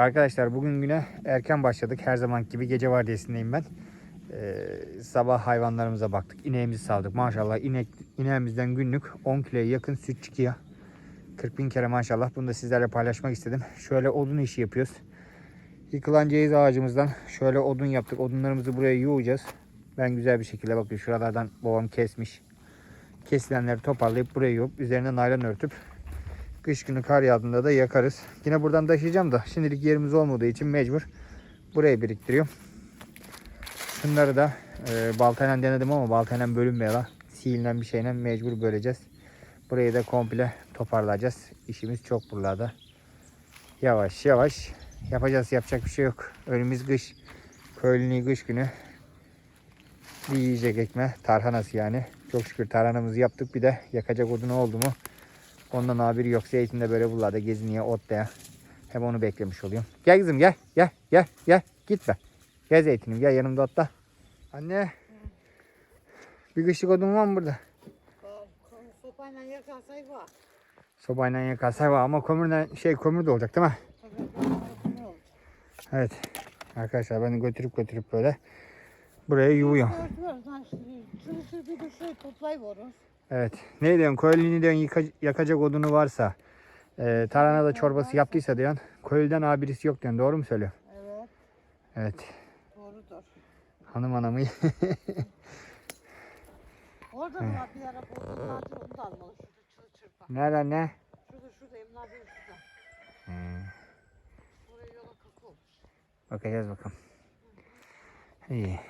Arkadaşlar bugün güne erken başladık. Her zaman gibi gece vardiyasındayım ben. Ee, sabah hayvanlarımıza baktık. İneğimizi saldık. Maşallah inek, ineğimizden günlük 10 kiloya yakın süt çıkıyor. 40 bin kere maşallah. Bunu da sizlerle paylaşmak istedim. Şöyle odun işi yapıyoruz. Yıkılan ceviz ağacımızdan şöyle odun yaptık. Odunlarımızı buraya yığacağız. Ben güzel bir şekilde bakın şuralardan babam kesmiş. Kesilenleri toparlayıp buraya yığıp üzerine naylon örtüp Kış günü kar yağdığında da yakarız. Yine buradan taşıyacağım da şimdilik yerimiz olmadığı için mecbur buraya biriktiriyorum. Şunları da e, baltayla denedim ama baltayla bölünmüyor la. Sihirle bir şeyle mecbur böleceğiz. Burayı da komple toparlayacağız. İşimiz çok buralarda. Yavaş yavaş yapacağız. Yapacak bir şey yok. Önümüz kış. Köylünün kış günü. Bir yiyecek ekme. Tarhanası yani. Çok şükür tarhanamızı yaptık. Bir de yakacak odunu oldu mu Ondan haberi yok. Zeytin de böyle buralarda geziniyor otlaya. Hep onu beklemiş oluyorum. Gel kızım gel. Gel gel gel. Gitme. Gel zeytinim gel yanımda otla. Anne. Bir kışlık odun var mı burada? Sopayla yakarsay var. Sobayla yakarsak var ama kömürden şey kömür de olacak değil mi? Evet. Arkadaşlar ben götürüp götürüp böyle buraya yuvuyorum. Örtüyoruz lan şimdi. Bir de şöyle toplayıveriz. Evet. Ne diyorsun? Köylünü diyorsun yıka- yakacak odunu varsa e, tarhana da çorbası yaptıysa diyorsun. Köylüden abirisi yok diyorsun. Doğru mu söylüyorum? Evet. Evet. Doğrudur. Hanım anamı. Orada da var bir ara tatil onu da almalı. Şurada çırı çırpa. Nerede ne? Şurada şurada Emine abi şurada. Hmm. Oraya yola kakao. Bakacağız bakalım. İyi.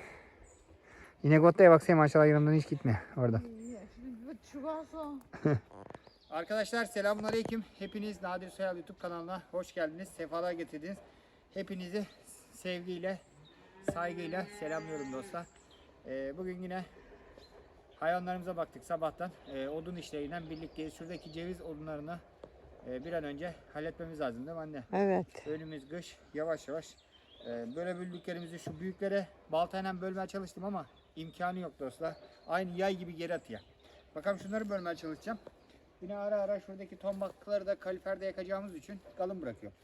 İnek otlaya baksana maşallah yanımdan hiç gitmiyor orada. İyi. Arkadaşlar selamünaleyküm. Hepiniz Nadir Soyal YouTube kanalına hoş geldiniz. Sefalar getirdiniz. Hepinizi sevgiyle, saygıyla selamlıyorum dostlar. Ee, bugün yine hayvanlarımıza baktık sabahtan. Ee, odun işlerinden birlikteyiz. Şuradaki ceviz odunlarını e, bir an önce halletmemiz lazım değil mi anne? Evet. Önümüz kış. Yavaş yavaş e, böyle böldüklerimizi şu büyüklere baltayla bölmeye çalıştım ama imkanı yok dostlar. Aynı yay gibi geri atıyor. Bakalım şunları bölmeye çalışacağım. Yine ara ara şuradaki tombakları da kaliferde yakacağımız için kalın bırakıyorum.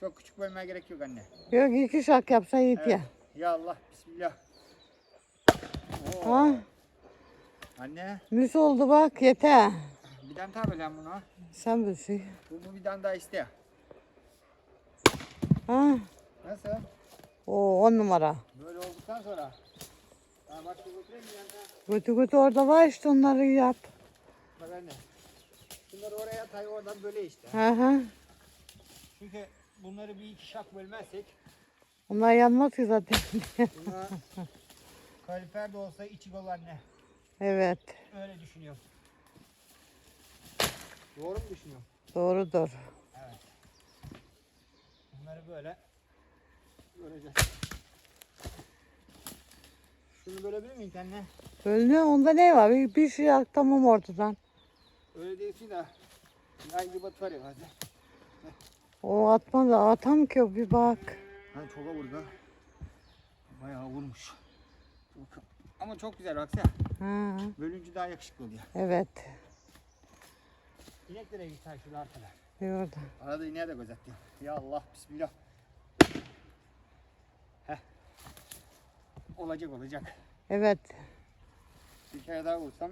Çok küçük bölmeye gerek yok anne. Yok iki şak yapsa iyi Evet. ya. Ya Allah bismillah. Oo. Ha? Anne Mis oldu bak yeter. bir tane daha bölen bunu. Sen bilsin. Bu, bu bir tane daha iste. Ha? Nasıl? O on numara. Böyle olduktan sonra. Götü götü orada var işte onları yap. Bak anne. Şunları oraya tay oradan böyle işte. Hı hı. Çünkü bunları bir iki şak bölmezsek Onlar yanmaz ki zaten. buna kalifer de olsa içi gol anne. evet. Öyle düşünüyorum. Doğru mu düşünüyorum? Doğrudur. Bunları böyle böleceğiz. Şunu bölebilir miyim anne? Bölünüyor onda ne var? Bir, bir şey yak tamam ortadan. Öyle değilsin de. Yay gibi var ya bazen. O atma da atam ki o bir bak. Ha çok vurdu. Bayağı vurmuş. Çok- Ama çok güzel baksana. Ha, Bölünce daha yakışıklı oluyor. evet. İneklere git ha şurada arkada. Bir orada. Arada ineğe de gözetti. Ya Allah bismillah. Olacak olacak. Evet. Bir kere daha vursam.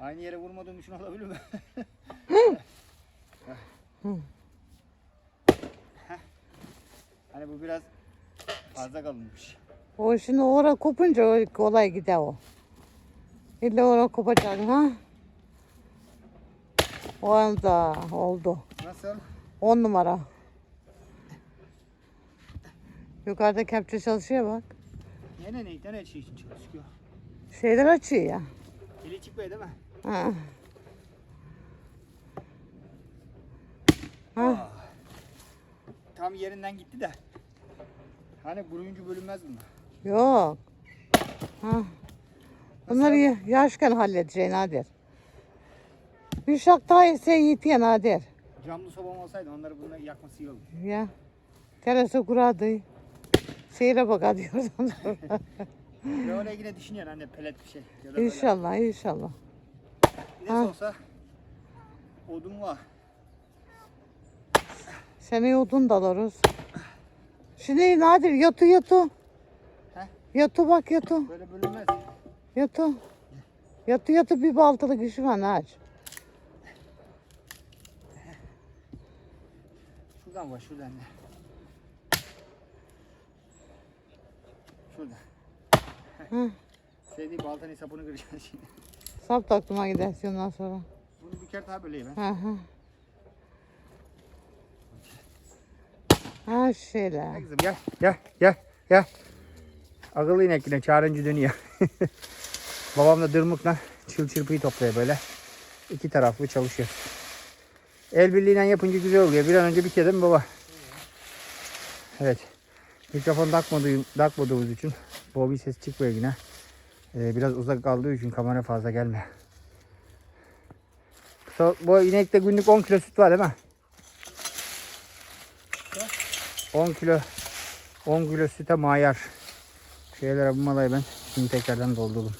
Aynı yere vurmadığım için olabilir mi? Hani bu biraz fazla kalınmış. O şimdi oraya kopunca o kolay gider o. İlla oraya kopacaksın ha. Oldu. Oldu. Nasıl? On numara. Yukarıda kepçe çalışıyor bak. Yine ne? Ne şey çıkıyor? Şeyler açıyor ya. Eli çıkmıyor değil mi? Ha. Ha. Aa. Tam yerinden gitti de. Hani kuruyuncu bölünmez bunlar. Yok. Ha. Bunları ya- yaşken halledeceksin Nadir. Bir şak daha ise yetiyor Nadir. Camlı sobam olsaydı onları bunları yakması iyi olur. Ya. Terası kuradı. Seyre bak diyorsan sonra. Ve oraya yine düşünüyorsun anne pelet bir şey. Ya da böyle. inşallah inşallah. De Ha. olsa Odun var. Seneye odun da alırız. Şimdi Nadir yatı yatı. He? Yatı bak yatı. Böyle bölünmez. Yatı. Yatı yatı bir baltalık işi var aç. Şuradan var şuradan da. Şurada. Hı. Sevdiği baltanın sapını kıracaksın şimdi. Sap taktıma gidersin ondan sonra. Bunu bir kere daha böleyim ben. Hı hı. Ha şöyle. Gel kızım gel gel gel gel. Akıllı inek yine çağırınca dönüyor. Babam da dırmıkla çıl çırpıyı topluyor böyle. İki taraflı çalışıyor. El birliğiyle yapınca güzel oluyor. Bir an önce mi baba? Evet. Mikrofon takmadığım, takmadığımız için Bobby ses çıkmıyor yine. Ee, biraz uzak kaldığı için kamera fazla gelmiyor. So, bu inekte günlük 10 kilo süt var değil mi? 10 kilo 10 kilo süte mayar. Şeylere bu malayı ben şimdi tekrardan doldurdum.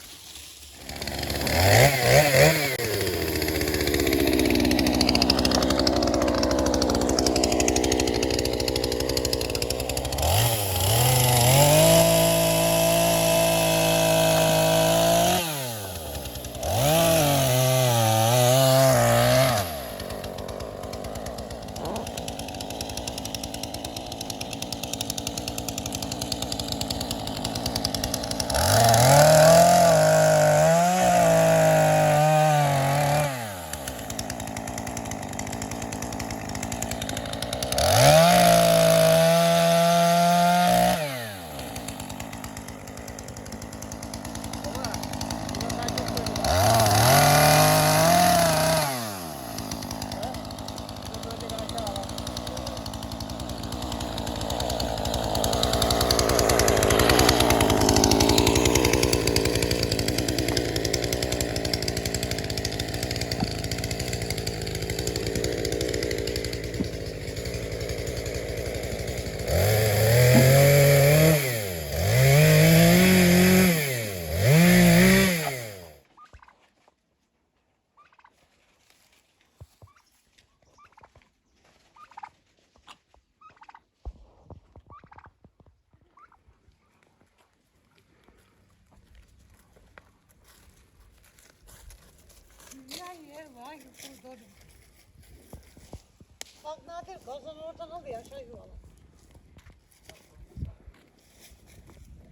Bak Nadir gazını oradan al ya aşağı yuvala.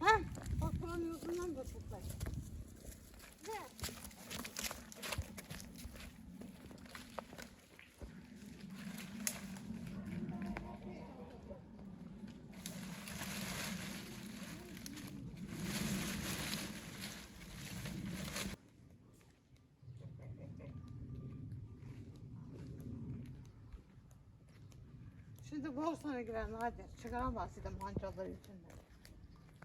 Ha? Bak buranın yüzünden de tutlar. Ne? Borsana girer Nadir. Çıkaramaz dedim hançaları içinden.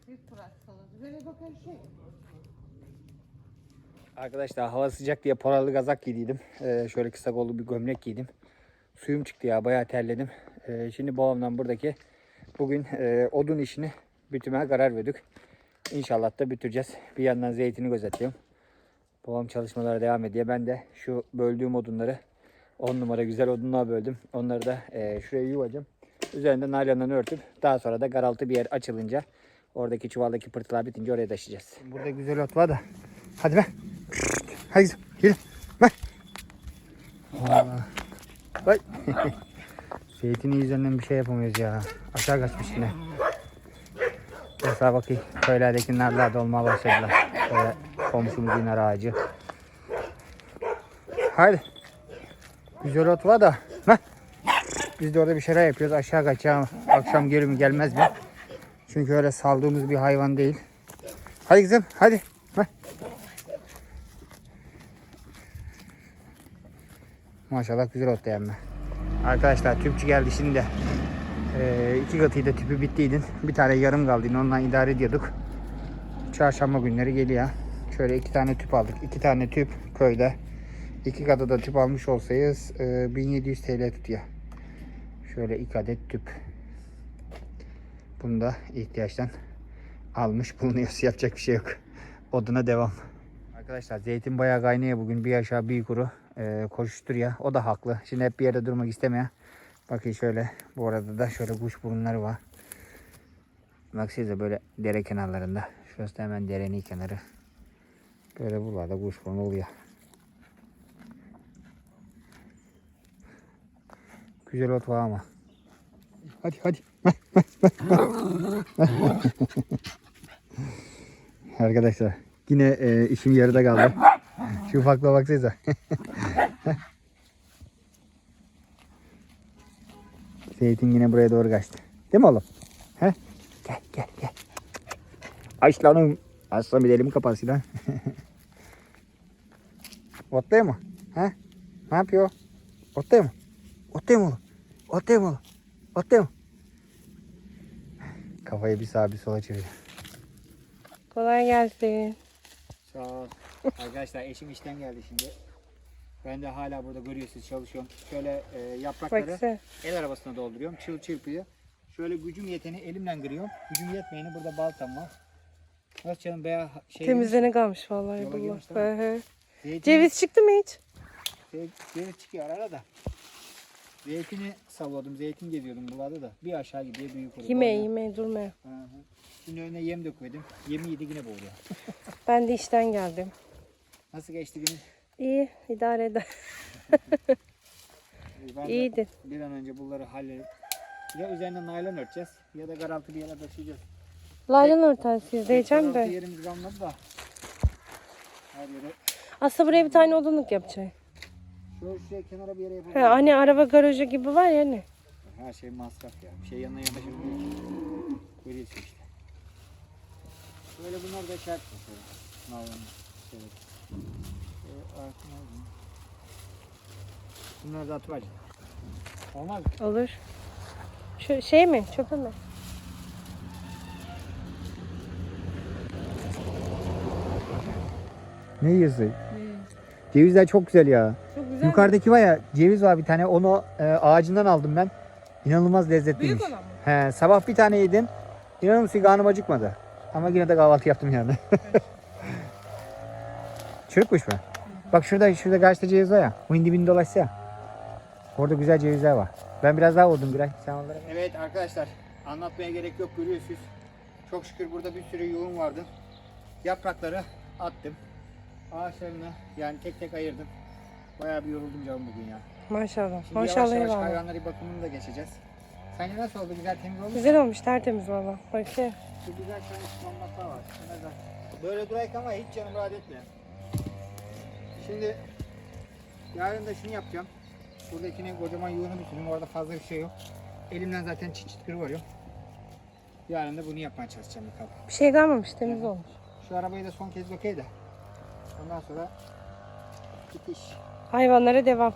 Büyük bıraksalar. Böyle bakın şey. Arkadaşlar hava sıcak diye polarlı kazak giydiydim. Ee, şöyle kısa kollu bir gömlek giydim. Suyum çıktı ya bayağı terledim. Ee, şimdi babamdan buradaki bugün e, odun işini bitirmeye karar verdik. İnşallah da bitireceğiz. Bir yandan zeytini gözetliyorum. Babam çalışmalara devam ediyor. Ben de şu böldüğüm odunları 10 numara güzel odunluğa böldüm. Onları da e, şuraya yuvacağım. Üzerinde naylondan örtüp daha sonra da garaltı bir yer açılınca oradaki çuvaldaki pırtılar bitince oraya taşıyacağız. Burada güzel ot var da. Hadi be. Hadi kızım. Yürü. Ver. Vay. Zeytinin yüzünden bir şey yapamıyoruz ya. Aşağı kaçmış yine. Mesela bakayım köylerdeki narlar da olmaya başladılar. Böyle komşumuzun nar ağacı. Haydi. Güzel ot var da. Biz de orada bir şeyler yapıyoruz. Aşağı kaçacağım. Akşam gelir mi gelmez mi? Çünkü öyle saldığımız bir hayvan değil. Hadi kızım hadi. Heh. Maşallah güzel ot dayanma. Arkadaşlar tüpçü geldi şimdi. Ee, iki katıydı tüpü bittiydi. Bir tane yarım kaldı. Ondan idare ediyorduk. Çarşamba günleri geliyor. Şöyle iki tane tüp aldık. İki tane tüp köyde. İki katı da tüp almış olsayız e, 1700 TL tutuyor. Şöyle iki adet tüp. Bunu da ihtiyaçtan almış bulunuyoruz. Yapacak bir şey yok. Oduna devam. Arkadaşlar zeytin bayağı kaynıyor bugün. Bir aşağı bir yukarı. e, koşuşturuyor. O da haklı. Şimdi hep bir yerde durmak istemiyor. Bakın şöyle bu arada da şöyle kuş burunları var. Baksanıza böyle dere kenarlarında. Şurası da hemen derenin kenarı. Böyle buralarda kuş burnu oluyor. Güzel ot var ama. Hadi hadi. Arkadaşlar yine e, işim yarıda kaldı. Şu ufaklığa baksanıza. Zeytin yine buraya doğru kaçtı. Değil mi oğlum? He? Gel gel gel. Aslanım. Aslan bir elimi kapatsın lan. Otluyor mu? He? Ne yapıyor? Otluyor mu? Otluyor mu oğlum? Mu oğlum? Mu? Kafayı bir sağa bir sola çeviriyor. Kolay gelsin. Sağ ol. Arkadaşlar eşim işten geldi şimdi. Ben de hala burada görüyorsunuz çalışıyorum. Şöyle e, yaprakları Baksana. el arabasına dolduruyorum. Çıl çırpıyor. Şöyle gücüm yeteni elimle kırıyorum. Gücüm yetmeyeni burada baltam var. Nasıl canım beyaz şey. Temizlene kalmış vallahi bunlar. Ceviz çıktı mı hiç? Ceviz, ceviz çıkıyor arada. Zeytini savladım. Zeytin geziyordum buralarda da. Bir aşağı gidiyor büyük oluyor. Yeme yeme durma. Hı hı. Şimdi önüne yem dökmedim. Yemi yedi yine boğuluyor. Ben de işten geldim. Nasıl geçti günün? İyi idare eder. Ben de İyiydi. bir an önce bunları halledip ya üzerine naylon örteceğiz ya da garantı bir yere taşıyacağız. Laylan örtensiz diyeceğim Garantı de. yerimiz kalmadı da. Her yere. Aslında buraya bir tane odunluk yapacağım. Şöyle şuraya kenara bir yere yapalım. He, hani araba garajı gibi var ya hani. Her şey masraf ya. Bir şey yanına yanaşır. Görüyorsun işte. Böyle bunlar da şart mesela. Naylon. Evet. Ee, artık ne? Bunları da atıvereceğim. Olmaz mı? Olur. Şu şey mi? Çöpe mi? Ne yiyorsun? Cevizler çok güzel ya. Güzel. Yukarıdaki var ya ceviz var bir tane onu e, ağacından aldım ben. İnanılmaz lezzetliymiş. Büyük olan mı? He, sabah bir tane yedim. İnanır mısın karnım acıkmadı. Ama yine de kahvaltı yaptım yani. Çürükmüş mü? Bak şurada şurada karşıda ceviz var ya. Bu indi bin dolaşsa ya. Orada güzel cevizler var. Ben biraz daha vurdum Güray. Sen onlara Evet arkadaşlar. Anlatmaya gerek yok görüyorsunuz. Çok şükür burada bir sürü yoğun vardı. Yaprakları attım. Ağaçlarını yani tek tek ayırdım. Bayağı bir yoruldum canım bugün ya. Maşallah. Şimdi Maşallah yavaş yavaş hayvanları bakımını da geçeceğiz. Sence nasıl oldu? Güzel temiz olmuş mu? Güzel olmuş tertemiz valla. Bakayım. Şu güzel şöyle sonmaklar var. Şuna da. Böyle durayık ama hiç canım rahat etmiyor. Şimdi yarın da şunu yapacağım. Buradakine kocaman yoğunu bitirdim. Orada fazla bir şey yok. Elimden zaten çıt çıt kırıveriyor. Yarın da bunu yapmaya çalışacağım bakalım. Bir şey kalmamış temiz olmuş. Şu arabayı da son kez okey de. Ondan sonra bitiş. Hayvanlara devam.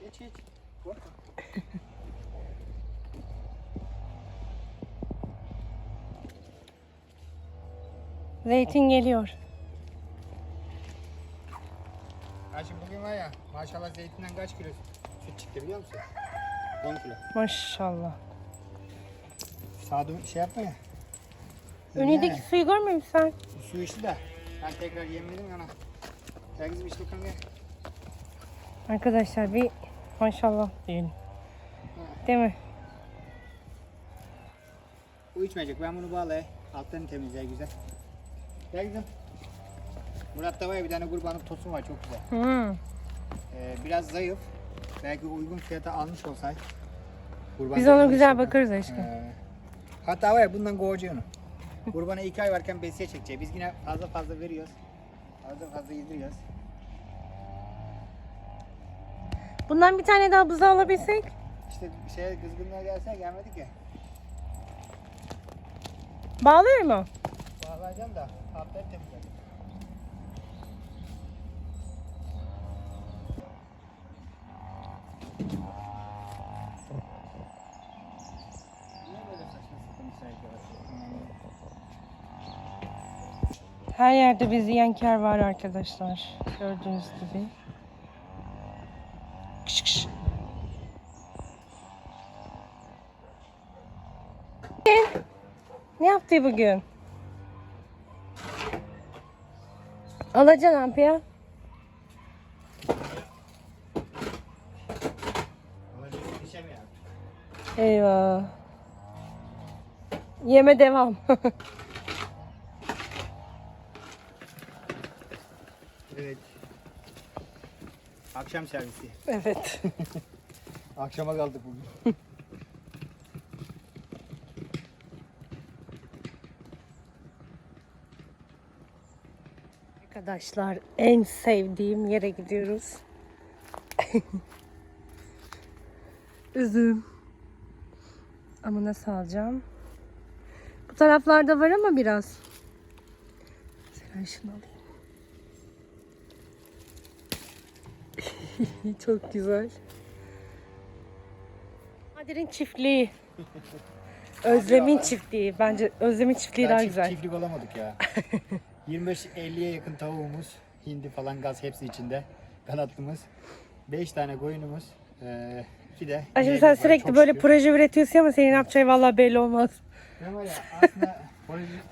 Geç geç. Korkma. Zeytin geliyor. Ha şimdi bugün var ya maşallah zeytinden kaç kilo süt çıktı biliyor musun? 10 kilo. Maşallah. Sağda şey yapma ya. Önündeki suyu görmüyor musun sen? Su içti de ben tekrar yemedim yana. Kızım iç bakalım gel. Arkadaşlar bir maşallah diyelim. Değil mi? Bu içmeyecek ben bunu bağlay. Altlarını temizle güzel. Gel kızım. Murat da var ya bir tane kurbanın tosun var çok güzel. Hmm. Ee, biraz zayıf. Belki uygun fiyata almış olsaydı. Kurban Biz ona güzel bakarız aşkım. Ee, hatta var ya bundan kovacaksın onu. Kurbana iki ay varken besiye çekecek. Biz yine fazla fazla veriyoruz. Fazla fazla yediriyoruz. Bundan bir tane daha buza alabilsek. İşte şey kızgınlığa gelse gelmedik ya. Bağlıyor mu? Bağlayacağım da altları Her yerde bir ziyankar var arkadaşlar. Gördüğünüz gibi. Kış kış. Ne yaptı bugün? Alacaksın ampiya. Eyvah. Yeme devam. Evet. Akşam servisi. evet. Akşama kaldık bugün. Arkadaşlar en sevdiğim yere gidiyoruz. Üzüm. Ama nasıl alacağım? Bu taraflarda var ama biraz. Mesela şunu alayım. Çok güzel. Kadir'in çiftliği. Özlem'in çiftliği. Bence Özlem'in çiftliği daha Daha çift- güzel. Çiftlik olamadık ya. 25-50'ye yakın tavuğumuz, hindi falan gaz hepsi içinde. Kanatlımız. 5 tane koyunumuz. Ee, iki de Ay şimdi ineğimiz sen var, sürekli çok böyle şükür. proje üretiyorsun ama senin yapacağı vallahi belli olmaz. Var ya aslında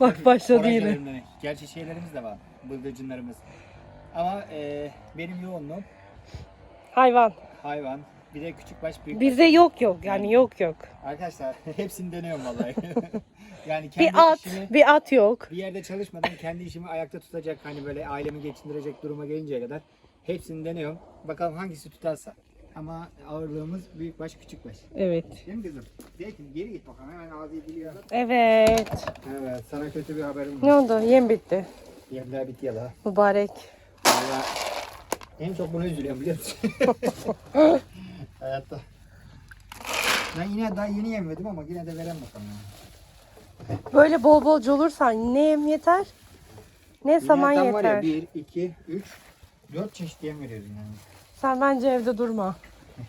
Bak başladı yine. Gerçi şeylerimiz de var. Bıldırcınlarımız. Ama e, benim yoğunluğum Hayvan. hayvan. Bir de küçük baş büyük Bizde yok yok yani yok yok. baş. Arkadaşlar hepsini deniyorum vallahi. yani kendi Bir at, işimi bir at yok. bir yerde çalışmadan kendi işimi ayakta tutacak hani böyle ailemi geçindirecek duruma gelinceye kadar hepsini deniyorum. Bakalım hangisi tutarsa. Ama ağırlığımız büyük baş küçük baş. Evet. Değil mi kızım? Zeytin geri git bakalım hemen ağzı diliyor. Evet. Evet sana kötü bir haberim Ne var. oldu? Yem bitti. Yemler bitti ya la. Mübarek. Valla en çok bunu üzülüyorum biliyor musun? Hayatta. Ben yine daha yeni yemedim ama yine de veren bakalım. Böyle bol bolca olursan ne yem yeter? Ne saman Yine tam var ya yeter. 1, 2, 3, 4 çeşit yem veriyoruz yani. Sen bence evde durma.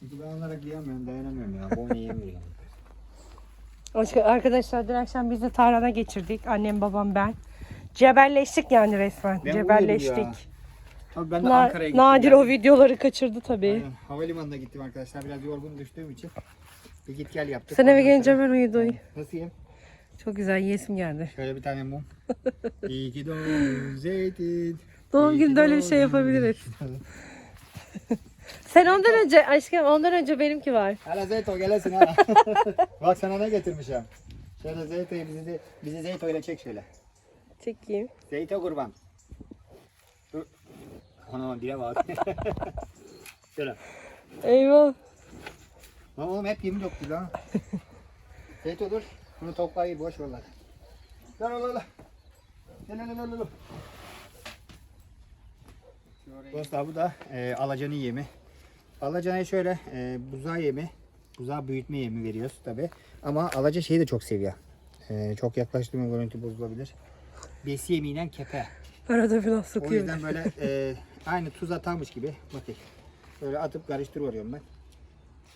Çünkü ben onlara kıyamıyorum, dayanamıyorum ya. Boynu yem veriyorum. Başka- Arkadaşlar dün akşam biz de tarhana geçirdik. Annem, babam, ben. Cebelleştik yani resmen. Ben Cebelleştik. uyudum Abi ben de Na- Ankara'ya gittim. Nadir o videoları kaçırdı tabii. Aynen. Havalimanına gittim arkadaşlar. Biraz yorgun düştüğüm için. Bir git gel yaptık. Sen eve Ondan gelince sonra- hemen uyudu. Nasıl yem? Çok güzel yesim geldi. Şöyle bir tane mum. İyi ki doğdun zeytin. Doğum İyi ki gününde öyle bir şey doğdun. yapabiliriz. Sen ondan önce aşkım ondan önce benimki var. Hala Zeyto gelesin ha. Bak sana ne getirmişim. Şöyle Zeyto'yu bizi, bizi Zeyto ile çek şöyle. Çekeyim. Zeyto kurban. Dur. Ana dile bak. şöyle. Eyvah. Lan oğlum hep yemin döktü lan. Zeyto dur. Bunu toplayı boş ver lan. Gel ola ola. Gel gel gel gel. Dostlar bu da e, alacanın yemi. Alacana şöyle e, buzağı yemi, buzağı büyütme yemi veriyoruz tabi. Ama alaca şeyi de çok seviyor. E, çok yaklaştığında görüntü bozulabilir. Besi yemiyle kepe. Arada biraz O yüzden böyle e, aynı tuz atarmış gibi bakayım. Böyle atıp karıştırıyorum ben.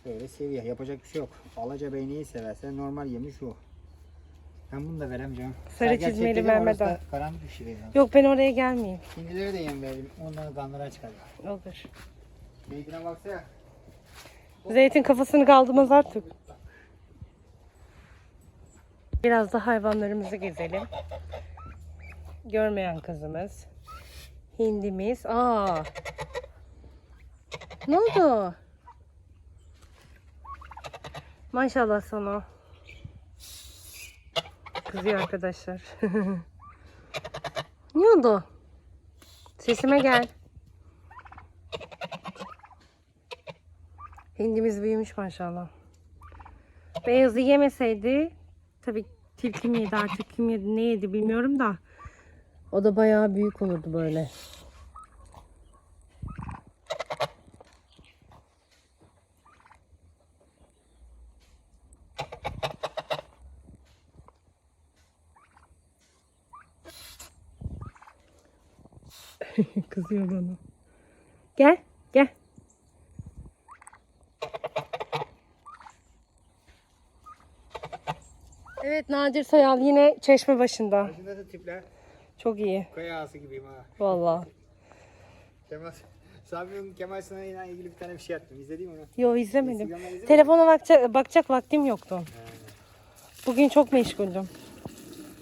Böyle seviyor. Yapacak bir şey yok. Alaca neyi severse normal yemiş o. Ben bunu da veremeyeceğim. Sarı Sergen çizmeli çekti ama Mehmet orası da Ağa. Karanlık bir şey. ya. Yok ben oraya gelmeyeyim. Hindileri de yem verelim. Onların kanlara çıkar. Olur. Zeytine baksana. Zeytin kafasını kaldırmaz artık. Biraz da hayvanlarımızı gezelim. Görmeyen kızımız. Hindimiz. Aa. Ne oldu? Maşallah sana. Kızıyor arkadaşlar. ne oldu? Sesime gel. Hindimiz büyümüş maşallah. Beyazı yemeseydi tabii tilki mi yedi artık kim yedi ne yedi bilmiyorum da o da bayağı büyük olurdu böyle. Kızıyor bana. Gel, gel. Evet Nadir Soyal yine çeşme başında. Başında da tipler. Çok iyi. Kaya ağası gibiyim ha. Vallahi. Kemal. Sabri'nin Kemal Sunay'la ilgili bir tane bir şey attım. İzledin mi onu? Yo izlemedim. Mi? Telefona bakacak, bakacak vaktim yoktu. Bugün çok meşguldüm.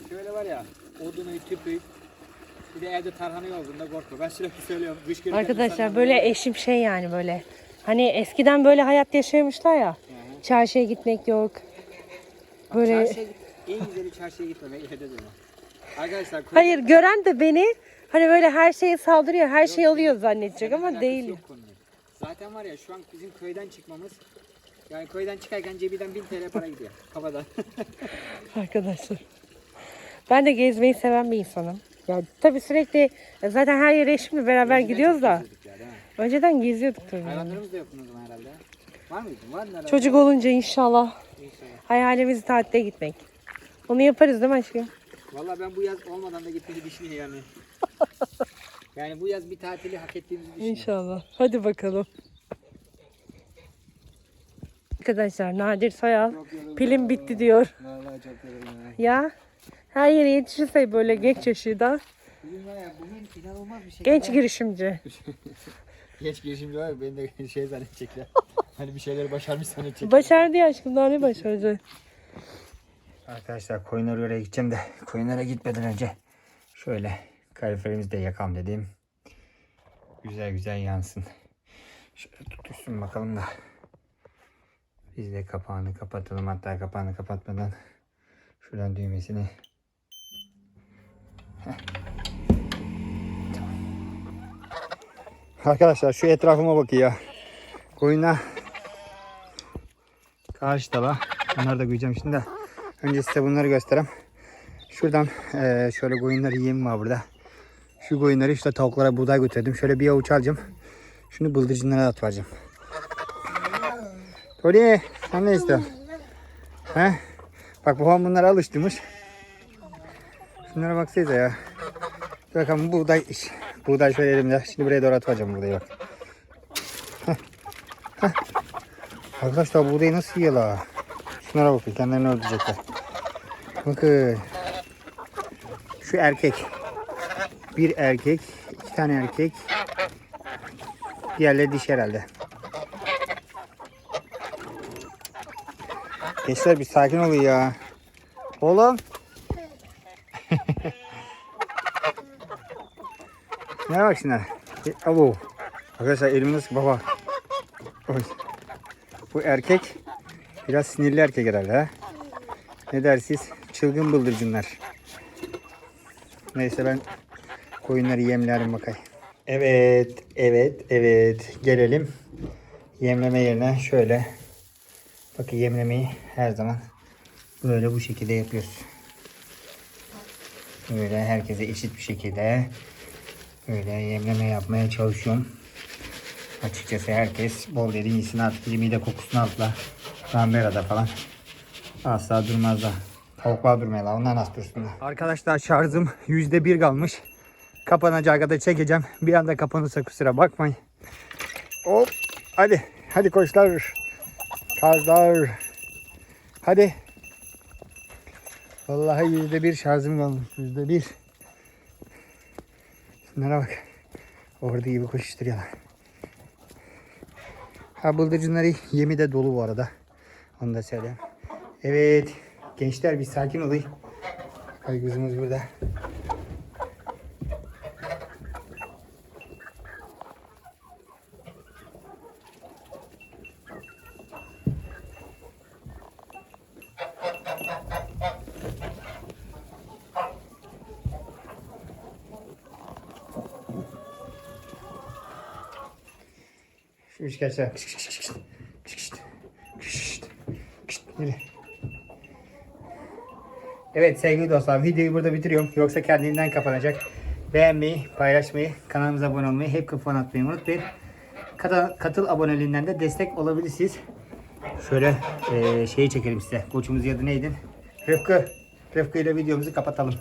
Şöyle var ya odunu, tüpü, bir de evde tarhana olduğunda korkma. Ben sürekli söylüyorum. Kış gelirken Arkadaşlar insanlar- böyle eşim şey yani böyle. Hani eskiden böyle hayat yaşıyormuşlar ya. Çarşıya gitmek yok. Böyle Çarşıya git. En güzeli çarşıya gitmemek evde durma. Arkadaşlar Hayır gören de beni hani böyle her şeye saldırıyor, her şey alıyor zannedecek ama alakası değil. yok konunun. Zaten var ya şu an bizim köyden çıkmamız yani köyden çıkarken cebinden 1000 TL para gidiyor kafadan. Arkadaşlar. Ben de gezmeyi seven bir insanım. Ya tabii sürekli zaten her yere eşimle beraber gidiyoruz da. Ya, değil mi? Önceden geziyorduk tabii. Hayvanlarımız da yoktu o zaman herhalde. Var mıydı? Var herhalde? Çocuk olunca inşallah İnşallah. hayalimiz tatile gitmek. Onu yaparız değil mi aşkım? Valla ben bu yaz olmadan da gitmeyi düşünüyorum yani. yani bu yaz bir tatili hak ettiğimizi düşünüyorum. İnşallah. Hadi bakalım. Arkadaşlar Nadir Soyal pilim bitti diyor. Vallahi çok yoruldum ya. Ya her yere yetişirse böyle genç yaşında Bugün var ya bugün inanılmaz bir şekilde. genç girişimci. Genç girişimci var ya beni de şey zannedecekler. hani bir şeyleri başarmış zannedecekler. Başardı ya aşkım daha ne başaracak? Arkadaşlar koyunları oraya gideceğim de koyunlara gitmeden önce şöyle kaloriferimizi de yakalım dedim. Güzel güzel yansın. Şöyle tutuşsun bakalım da. Biz de kapağını kapatalım. Hatta kapağını kapatmadan şuradan düğmesini. Tamam. Arkadaşlar şu etrafıma bakın ya. Koyuna karşı tala. Bunları da koyacağım şimdi. de. Önce size bunları göstereyim. Şuradan eee, şöyle koyunları yiyeyim var burada. Şu koyunları işte tavuklara buğday götürdüm. Şöyle bir avuç alacağım. Şunu bıldırcınlara atacağım. Tori sen ne istiyorsun? He? Bak babam bunlara alıştırmış. Şunlara baksanıza ya. Bakalım buğday. Buğday şöyle elimde. Şimdi buraya doğru atacağım buğdayı bak. Heh. Heh. Arkadaşlar buğdayı nasıl yiyorlar? Şunlara bakın kendilerini öldürecekler. Bakın. Şu erkek. Bir erkek. iki tane erkek. Diğerleri dişi herhalde. Gençler bir sakin olun ya. Oğlum. ne bak şimdi. E, Abo. Arkadaşlar elimi nasıl baba. Oy. Bu erkek biraz sinirli erkek herhalde ha. Ne dersiniz? Çılgın bıldırcınlar. Neyse ben koyunları yemlerim bakayım. Evet, evet, evet. Gelelim yemleme yerine şöyle. Bakın yemlemeyi her zaman böyle bu şekilde yapıyoruz. Böyle herkese eşit bir şekilde böyle yemleme yapmaya çalışıyorum. Açıkçası herkes bol yedi iyisini artık mide kokusunu atla. Rambera'da falan. Asla durmazlar. Tavuklar durmuyorlar. Onlar nasıl dursunlar? Arkadaşlar şarjım %1 kalmış. Kapanacak kadar çekeceğim. Bir anda kapanırsa kusura bakmayın. Hop. Hadi. Hadi koçlar. Kazlar. Hadi. Vallahi %1 şarjım kalmış. %1. Şunlara bak. Orada gibi koşuşturuyorlar. Ha bıldırcınları yemi de dolu bu arada. Onu da söyleyeyim. Evet. Gençler bir sakin olun. Kaygızımız burada. Üç kaçar. Yürü. Evet sevgili dostlar videoyu burada bitiriyorum. Yoksa kendinden kapanacak. Beğenmeyi, paylaşmayı, kanalımıza abone olmayı, hep kapan atmayı unutmayın. Katıl, katıl aboneliğinden de destek olabilirsiniz. Şöyle eee şeyi çekelim size. Koçumuz adı neydi? Rıfkı. Rıfkı ile videomuzu kapatalım.